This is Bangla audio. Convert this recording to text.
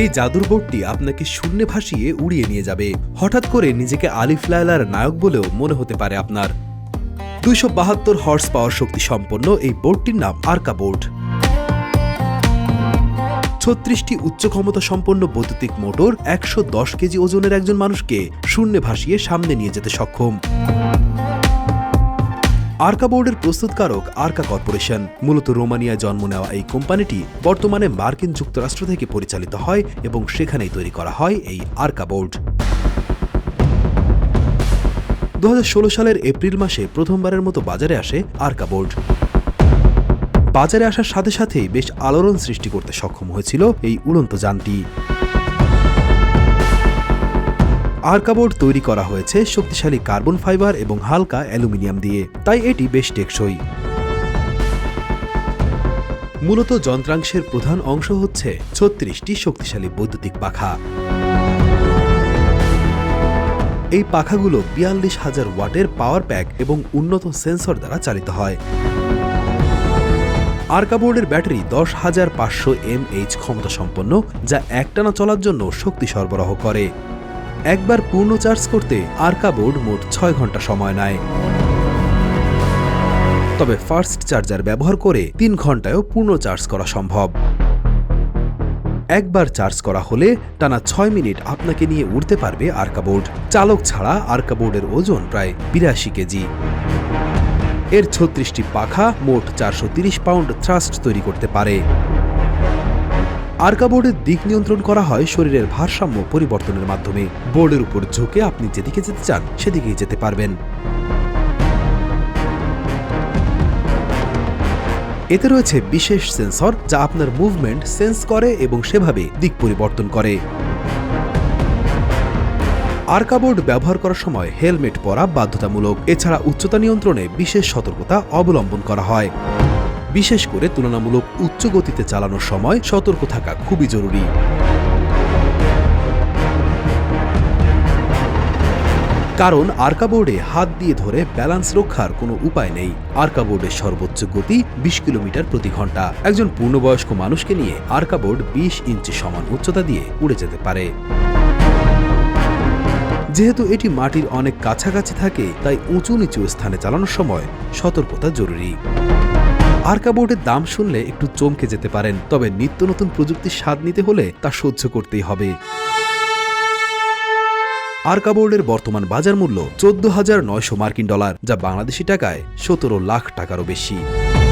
এই জাদুর বোর্ডটি আপনাকে শূন্যে ভাসিয়ে উড়িয়ে নিয়ে যাবে। হঠাৎ করে নিজেকে আলিফ লায়লার নায়ক বলেও মনে হতে পারে আপনার। দুইশো বাহাত্তর হর্স পাওয়ার শক্তি সম্পন্ন এই বোর্ডটির নাম আর্কা বোর্ড ছত্রিশটি উচ্চ ক্ষমতা সম্পন্ন বৈদ্যুতিক মোটর একশো দশ কেজি ওজনের একজন মানুষকে শূন্যে ভাসিয়ে সামনে নিয়ে যেতে সক্ষম। আর্কা বোর্ডের প্রস্তুতকারক আর্কা কর্পোরেশন। মূলত রোমানিয়ায় জন্ম নেওয়া এই কোম্পানিটি বর্তমানে মার্কিন যুক্তরাষ্ট্র থেকে পরিচালিত হয় এবং সেখানেই তৈরি করা হয় এই আর্কা বোর্ড। দু হাজার ষোলো সালের এপ্রিল মাসে প্রথমবারের মতো বাজারে আসে আর্কা বোর্ড। বাজারে আসার সাথে সাথেই বেশ আলোড়ন সৃষ্টি করতে সক্ষম হয়েছিল এই উড়ন্ত যানটি। আর্কাবোর্ড তৈরি করা হয়েছে শক্তিশালী কার্বন ফাইবার এবং হালকা অ্যালুমিনিয়াম দিয়ে। তাই এটি বেশ টেকসই। মূলত যন্ত্রাংশের প্রধান অংশ হচ্ছে ছত্রিশটি শক্তিশালী বৈদ্যুতিক পাখা। এই পাখাগুলো বিয়াল্লিশ হাজার ওয়াটের পাওয়ার প্যাক এবং উন্নত সেন্সর দ্বারা চালিত হয়। আর্কাবোর্ডের ব্যাটারি দশ হাজার পাঁচশো এমএইচ ক্ষমতা সম্পন্ন যা একটানা চলার জন্য শক্তি সরবরাহ করে। একবার পূর্ণ চার্জ করতে আর্কা বোর্ড মোট ছয় ঘণ্টা সময় নেয়। তবে ফার্স্ট চার্জার ব্যবহার করে তিন ঘন্টায়ও পূর্ণ চার্জ করা সম্ভব। একবার চার্জ করা হলে টানা ছয় মিনিট আপনাকে নিয়ে উড়তে পারবে আর্কা বোর্ড। চালক ছাড়া আর্কা বোর্ডের ওজন প্রায় বিরাশি কেজি। এর ছত্রিশটি পাখা মোট চারশো পাউন্ড থ্রাস্ট তৈরি করতে পারে। আর্কা বোর্ডের দিক নিয়ন্ত্রণ করা হয় শরীরের ভারসাম্য পরিবর্তনের মাধ্যমে। বোর্ডের উপর ঝুঁকে আপনি যেদিকে যেতে চান, সেদিকেই যেতে পারবেন। এতে রয়েছে বিশেষ সেন্সর যা আপনার মুভমেন্ট সেন্স করে এবং সেভাবে দিক পরিবর্তন করে। আর্কাবোর্ড ব্যবহার করার সময় হেলমেট পরা বাধ্যতামূলক। এছাড়া উচ্চতা নিয়ন্ত্রণে বিশেষ সতর্কতা অবলম্বন করা হয়। বিশেষ করে তুলনামূলক উচ্চ গতিতে চালানোর সময় সতর্ক থাকা খুবই জরুরি। কারণ আর্কা বোর্ডে হাত দিয়ে ধরে ব্যালেন্স রক্ষার কোনো উপায় নেই। আর্কা বোর্ডের সর্বোচ্চ গতি বিশ কিলোমিটার প্রতি ঘণ্টা। একজন পূর্ণবয়স্ক মানুষকে নিয়ে আর্কাবোর্ড বিশ ইঞ্চি সমান উচ্চতা দিয়ে উড়ে যেতে পারে। যেহেতু এটি মাটির অনেক কাছাকাছি থাকে, তাই উঁচু নিচু স্থানে চালানোর সময় সতর্কতা জরুরি। আর্কা বোর্ডের দাম শুনলে একটু চমকে যেতে পারেন, তবে নিত্য নতুন প্রযুক্তির স্বাদ নিতে হলে তা সহ্য করতেই হবে। আর্কা বোর্ডের বর্তমান বাজার মূল্য চোদ্দ হাজার নয়শো মার্কিন ডলার, যা বাংলাদেশি টাকায় সতেরো লাখ টাকারও বেশি।